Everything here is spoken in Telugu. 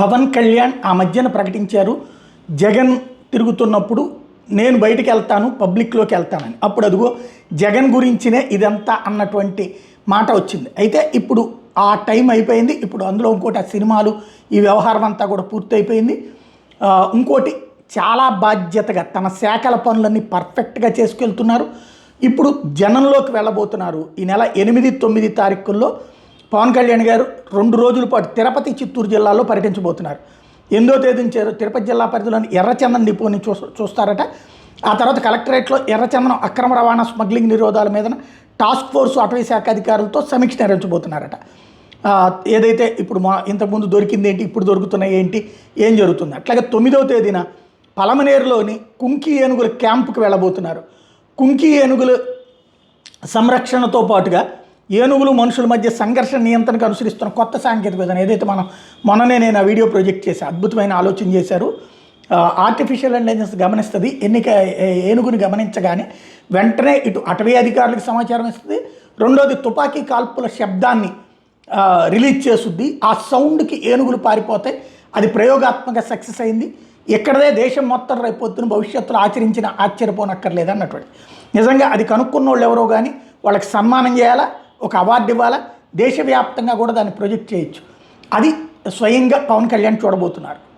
పవన్ కళ్యాణ్ ఆ మధ్యన ప్రకటించారు జగన్ తిరుగుతున్నప్పుడు నేను బయటికి వెళ్తాను పబ్లిక్లోకి వెళ్తానని. అప్పుడు అదిగో జగన్ గురించినే ఇదంతా అన్నటువంటి మాట వచ్చింది. అయితే ఇప్పుడు ఆ టైం అయిపోయింది. ఇప్పుడు అందులో ఇంకోటి ఆ సినిమాలు ఈ వ్యవహారం అంతా కూడా పూర్తయిపోయింది. ఇంకోటి చాలా బాధ్యతగా తన శాఖల పనులన్నీ పర్ఫెక్ట్గా చేసుకెళ్తున్నారు. ఇప్పుడు జనంలోకి వెళ్ళబోతున్నారు. ఈ నెల ఎనిమిది తొమ్మిది తారీఖుల్లో పవన్ కళ్యాణ్ గారు రెండు రోజుల పాటు తిరుపతి చిత్తూరు జిల్లాలో పర్యటించబోతున్నారు. ఎనిమిదో తేదీ చేరు తిరుపతి జిల్లా పరిధిలోని ఎర్రచందనం డిపోని చూ చూస్తారట. ఆ తర్వాత కలెక్టరేట్లో ఎర్రచందనం అక్రమ రవాణా స్మగ్లింగ్ నిరోధాల మీద టాస్క్ ఫోర్స్ అటవీ శాఖ అధికారులతో సమీక్ష నిర్వహించబోతున్నారట. ఏదైతే ఇప్పుడు మా ఇంతకుముందు దొరికింది ఏంటి ఇప్పుడు దొరుకుతున్నాయి ఏంటి ఏం జరుగుతుంది? అట్లాగే తొమ్మిదవ తేదీన పలమనేరులోని కుంకి ఏనుగుల క్యాంపుకి వెళ్ళబోతున్నారు. కుంకి ఏనుగుల సంరక్షణతో పాటుగా ఏనుగులు మనుషుల మధ్య సంఘర్షణ నియంత్రణకు అనుసరిస్తున్న కొత్త సాంకేతిక విధానం ఏదైతే మనం మొన్ననే నేను ఆ వీడియో ప్రొజెక్ట్ చేసి అద్భుతమైన ఆలోచన చేశారు ఆర్టిఫిషియల్ ఇంటెలిజెన్స్ గమనిస్తుంది ఎన్నిక ఏనుగుని గమనించగానే వెంటనే ఇటు అటవీ అధికారులకు సమాచారం ఇస్తుంది. రెండోది తుపాకీ కాల్పుల శబ్దాన్ని రిలీజ్ చేస్తుంది ఆ సౌండ్కి ఏనుగులు పారిపోతాయి అది ప్రయోగాత్మక సక్సెస్ అయింది. ఎక్కడదే దేశం మొత్తం రేపొద్దున భవిష్యత్తులో ఆచరించిన ఆశ్చర్యపోనక్కర్లేదు అన్నటువంటి. నిజంగా అది కనుక్కున్న వాళ్ళు ఎవరో కానీ వాళ్ళకి సన్మానం చేయాలా? ఒక అవార్డు ఇవ్వాలా? దేశవ్యాప్తంగా కూడా దాన్ని ప్రొజెక్ట్ చేయొచ్చు. అది స్వయంగా పవన్ కళ్యాణ్ చూడబోతున్నారు.